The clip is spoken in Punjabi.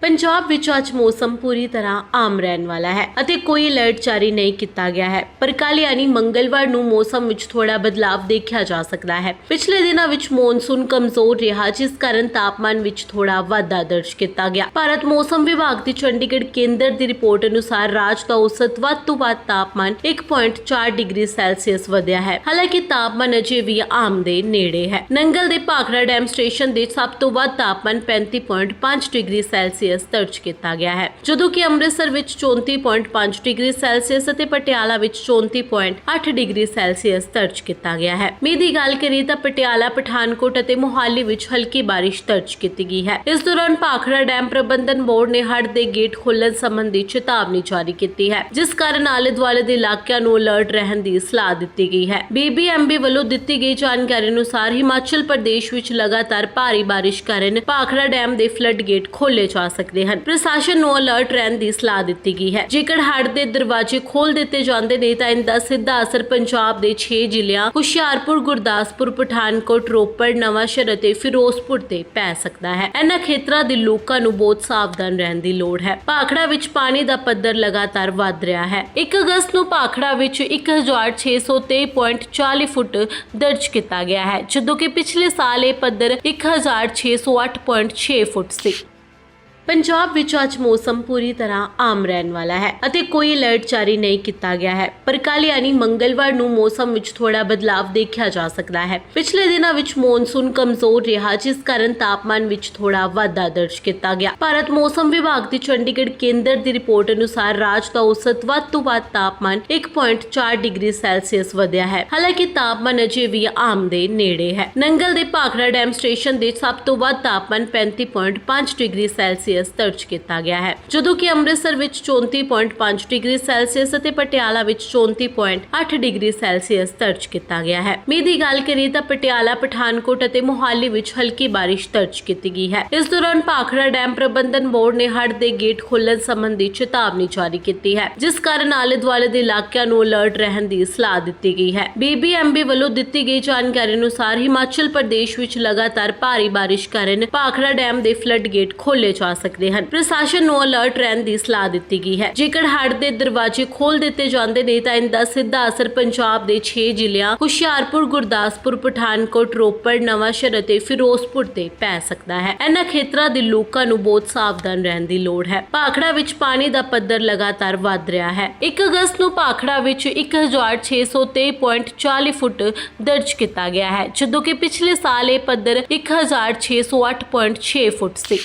ਪੰਜਾਬ ਵਿੱਚ ਅੱਜ ਮੌਸਮ ਪੂਰੀ ਤਰ੍ਹਾਂ ਆਮ ਰਹਿਣ ਵਾਲਾ ਹੈ ਅਤੇ ਕੋਈ ਅਲਰਟ ਜਾਰੀ ਨਹੀਂ ਕੀਤਾ ਗਿਆ ਹੈ। ਪਰ ਕੱਲ ਯਾਨੀ ਮੰਗਲਵਾਰ ਨੂੰ ਮੌਸਮ ਵਿੱਚ ਥੋੜਾ ਬਦਲਾਵ ਦੇਖਿਆ ਜਾ ਸਕਦਾ ਹੈ। ਪਿਛਲੇ ਦਿਨਾਂ ਵਿੱਚ ਮੌਨਸੂਨ ਕਮਜ਼ੋਰ ਰਿਹਾ, ਜਿਸ ਕਾਰਨ ਤਾਪਮਾਨ ਵਿੱਚ ਥੋੜਾ ਵਾਧਾ ਦਰਜ ਕੀਤਾ ਗਿਆ। ਭਾਰਤ ਮੌਸਮ ਵਿਭਾਗ ਦੀ ਚੰਡੀਗੜ੍ਹ ਕੇਂਦਰ ਦੀ ਰਿਪੋਰਟ ਅਨੁਸਾਰ ਰਾਜ ਦਾ ਔਸਤ ਵੱਧ ਤੋਂ ਵੱਧ ਤਾਪਮਾਨ 1.4 ਡਿਗਰੀ ਸੈਲਸੀਅਸ ਵਧਿਆ ਹੈ। ਹਾਲਾਂਕਿ ਤਾਪਮਾਨ ਅਜੇ ਵੀ ਆਮ ਦੇ ਨੇੜੇ ਹੈ। ਨੰਗਲ ਦੇ ਭਾਖੜਾ ਡੈਮ ਸਟੇਸ਼ਨ ਦੇ ਸਭ ਤੋਂ ਵੱਧ ਤਾਪਮਾਨ 35.5 ਡਿਗਰੀ ਸੈਲਸੀਅਸ ਦਰਜ ਕੀਤਾ ਗਿਆ ਹੈ। ਜਦੋਂ ਕਿ ਅੰਮ੍ਰਿਤਸਰ ਵਿੱਚ 34.5 ਡਿਗਰੀ ਸੈਲਸੀਅਸ ਅਤੇ ਪਟਿਆਲਾ ਵਿੱਚ 34.8 ਡਿਗਰੀ ਸੈਲਸੀਅਸ ਦਰਜ ਕੀਤਾ ਗਿਆ ਹੈ। ਮੀਂਹ ਦੀ ਗੱਲ ਕਰੀਏ ਤਾਂ ਪਟਿਆਲਾ, ਪਠਾਨਕੋਟ ਅਤੇ ਮੁਹਾਲੀ ਵਿੱਚ ਹਲਕੀ ਬਾਰਿਸ਼ ਦਰਜ ਕੀਤੀ ਗਈ ਹੈ। ਇਸ ਦੌਰਾਨ ਭਾਖੜਾ ਡੈਮ ਪ੍ਰਬੰਧਨ ਬੋਰਡ ਨੇ ਹੜ੍ਹ ਦੇ ਗੇਟ ਖੋਲਣ ਸੰਬੰਧੀ ਚੇਤਾਵਨੀ ਜਾਰੀ ਕੀਤੀ ਹੈ, ਜਿਸ ਕਾਰਨ ਆਲੇ ਦੁਆਲੇ ਦੇ ਇਲਾਕਿਆਂ ਨੂੰ ਅਲਰਟ ਰਹਿਣ ਦੀ ਸਲਾਹ ਦਿੱਤੀ ਗਈ ਹੈ। ਬੀਬੀਐਮਬੀ ਵੱਲੋਂ ਦਿੱਤੀ ਗਈ ਜਾਣਕਾਰੀ ਅਨੁਸਾਰ ਹਿਮਾਚਲ ਪ੍ਰਦੇਸ਼ ਵਿੱਚ ਲਗਾਤਾਰ ਭਾਰੀ ਬਾਰਿਸ਼ ਕਾਰਨ ਭਾਖੜਾ ਡੈਮ ਦੇ ਫਲੱਡ ਗੇਟ ਖੋਲੇ ਜਾ ਸਕਦੇ ਹਨ। ਪ੍ਰਸ਼ਾਸਨ ਨੂੰ ਅਲਰਟ ਰਹਿਣ ਦੀ ਸਲਾਹ ਦਿੱਤੀ ਗਈ ਹੈ। ਜੇਕਰ ਹੜ੍ਹ ਦੇ ਦਰਵਾਜ਼ੇ ਖੋਲ ਦਿੱਤੇ ਜਾਂਦੇ ਨੇ, ਤਾਂ ਇਹਦਾ ਸਿੱਧਾ ਅਸਰ ਪੰਜਾਬ ਦੇ 6 ਜ਼ਿਲ੍ਹਿਆਂ ਹੁਸ਼ਿਆਰਪੁਰ, ਗੁਰਦਾਸਪੁਰ, ਪਠਾਨਕੋਟ, ਰੋਪੜ, ਨਵਾਂਸ਼ਹਿਰ ਅਤੇ ਫਿਰੋਜ਼ਪੁਰ ਤੇ ਪੈ ਸਕਦਾ ਹੈ। ਇਹਨਾਂ ਖੇਤਰਾਂ ਦੇ ਲੋਕਾਂ ਨੂੰ ਬਹੁਤ ਸਾਵਧਾਨ ਰਹਿਣ ਦੀ ਲੋੜ ਹੈ। ਭਾਖੜਾ ਵਿੱਚ ਪਾਣੀ ਦਾ ਪੱਧਰ ਲਗਾਤਾਰ ਵੱਧ ਰਿਹਾ ਹੈ। 1 ਅਗਸਤ ਨੂੰ ਭਾਖੜਾ ਵਿੱਚ 1623.40 ਫੁੱਟ ਦਰਜ ਕੀਤਾ ਗਿਆ ਹੈ, ਜਦੋਂ ਕਿ ਪਿਛਲੇ ਸਾਲ ਇਹ ਪੱਧਰ 1608.6 ਫੁੱਟ ਸੀ। ਪੰਜਾਬ ਵਿੱਚ ਅੱਜ ਮੌਸਮ ਪੂਰੀ ਤਰ੍ਹਾਂ ਆਮ ਰਹਿਣ ਵਾਲਾ ਹੈ ਅਤੇ ਕੋਈ ਅਲਰਟ ਜਾਰੀ ਨਹੀਂ ਕੀਤਾ ਗਿਆ ਹੈ। ਪਰ ਕੱਲ ਯਾਨੀ ਮੰਗਲਵਾਰ ਨੂੰ ਮੌਸਮ ਵਿੱਚ ਥੋੜਾ ਬਦਲਾਵ ਦੇਖਿਆ ਜਾ ਸਕਦਾ ਹੈ। ਪਿਛਲੇ ਦਿਨਾਂ ਵਿੱਚ ਮੌਨਸੂਨ ਕਮਜ਼ੋਰ ਰਿਹਾ, ਜਿਸ ਕਾਰਨ ਤਾਪਮਾਨ ਵਿੱਚ ਥੋੜਾ ਵਾਧਾ ਦਰਜ ਕੀਤਾ ਗਿਆ। ਭਾਰਤ ਮੌਸਮ ਵਿਭਾਗ ਦੀ ਚੰਡੀਗੜ੍ਹ ਕੇਂਦਰ ਦੀ ਰਿਪੋਰਟ ਅਨੁਸਾਰ ਰਾਜ ਦਾ ਔਸਤ ਵੱਧ ਤੋਂ ਵੱਧ ਤਾਪਮਾਨ 1.4 ਡਿਗਰੀ ਸੈਲਸੀਅਸ ਵਧਿਆ ਹੈ। ਹਾਲਾਂਕਿ ਤਾਪਮਾਨ ਅਜੇ ਵੀ ਆਮ ਦੇ ਨੇੜੇ ਹੈ। ਨੰਗਲ ਦੇ ਭਾਖੜਾ ਡੈਮ ਸਟੇਸ਼ਨ ਦੇ ਸਭ ਤੋਂ ਵੱਧ ਤਾਪਮਾਨ 35.5 ਡਿਗਰੀ ਸੈਲਸੀਅਸ ਦਰਜ ਕੀਤਾ ਗਿਆ ਹੈ। ਜਦੋਂ ਕਿ ਅੰਮ੍ਰਿਤਸਰ ਵਿੱਚ 34.5 ਡਿਗਰੀ ਸੈਲਸੀਅਸ ਅਤੇ ਪਟਿਆਲਾ ਵਿੱਚ 34.8 ਡਿਗਰੀ ਸੈਲਸੀਅਸ ਦਰਜ ਕੀਤਾ ਗਿਆ ਹੈ। ਮੀਂਹ ਦੀ ਗੱਲ ਕਰੀਏ ਤਾਂ ਪਟਿਆਲਾ, ਪਠਾਨਕੋਟ ਅਤੇ ਮੋਹਾਲੀ ਵਿੱਚ ਹਲਕੀ ਬਾਰਿਸ਼ ਦਰਜ ਕੀਤੀ ਗਈ ਹੈ। ਇਸ ਦੌਰਾਨ ਭਾਖੜਾ ਡੈਮ ਪ੍ਰਬੰਧਨ ਬੋਰਡ ਨੇ ਹੜ੍ਹ ਦੇ ਗੇਟ ਖੋਲਣ ਸੰਬੰਧੀ ਚੇਤਾਵਨੀ ਜਾਰੀ ਕੀਤੀ ਹੈ, ਜਿਸ ਕਾਰਨ ਆਲੇ ਦੁਆਲੇ ਦੇ ਇਲਾਕਿਆਂ ਨੂੰ ਅਲਰਟ ਰਹਿਣ ਦੀ ਸਲਾਹ ਦਿੱਤੀ ਗਈ ਹੈ। ਬੀਬੀਐਮਬੀ ਵੱਲੋਂ ਦਿੱਤੀ ਗਈ ਜਾਣਕਾਰੀ ਅਨੁਸਾਰ ਹਿਮਾਚਲ ਪ੍ਰਦੇਸ਼ ਵਿੱਚ ਲਗਾਤਾਰ ਭਾਰੀ ਬਾਰਿਸ਼ ਕਾਰਨ ਭਾਖੜਾ ਡੈਮ ਦੇ ਫਲੱਡ ਗੇਟ ਖੋਲੇ ਜਾ ਸਕਦੇ ਹਨ। ਪ੍ਰਸ਼ਾਸਨ ਨੂੰ ਅਲਰਟ ਰਹਿਣ ਦੀ ਸਲਾਹ ਦਿੱਤੀ ਗਈ ਹੈ। ਜੇਕਰ ਹੜ੍ਹ ਦੇ ਦਰਵਾਜ਼ੇ ਖੋਲ ਦਿੱਤੇ ਜਾਂਦੇ ਨੇ, ਤਾਂ ਇਹਦਾ ਸਿੱਧਾ ਅਸਰ ਪੰਜਾਬ ਦੇ 6 ਜ਼ਿਲ੍ਹਿਆਂ ਹੁਸ਼ਿਆਰਪੁਰ, ਗੁਰਦਾਸਪੁਰ, ਪਠਾਨਕੋਟ, ਰੋਪੜ, ਨਵਾਂਸ਼ਹਿਰ ਅਤੇ ਫਿਰੋਜ਼ਪੁਰ ਤੇ ਪੈ ਸਕਦਾ ਹੈ। ਇਹਨਾਂ ਖੇਤਰਾਂ ਦੇ ਲੋਕਾਂ ਨੂੰ ਬਹੁਤ ਸਾਵਧਾਨ ਰਹਿਣ ਦੀ ਲੋੜ ਹੈ। ਭਾਖੜਾ ਵਿੱਚ ਪਾਣੀ ਦਾ ਪੱਧਰ ਲਗਾਤਾਰ ਵੱਧ ਰਿਹਾ ਹੈ। 1 ਅਗਸਤ ਨੂੰ ਭਾਖੜਾ ਵਿੱਚ 1623.40 ਫੁੱਟ ਦਰਜ ਕੀਤਾ ਗਿਆ ਹੈ, ਜਦੋਂ ਕਿ ਪਿਛਲੇ ਸਾਲ ਇਹ ਪੱਧਰ 1608.6 ਫੁੱਟ ਸੀ।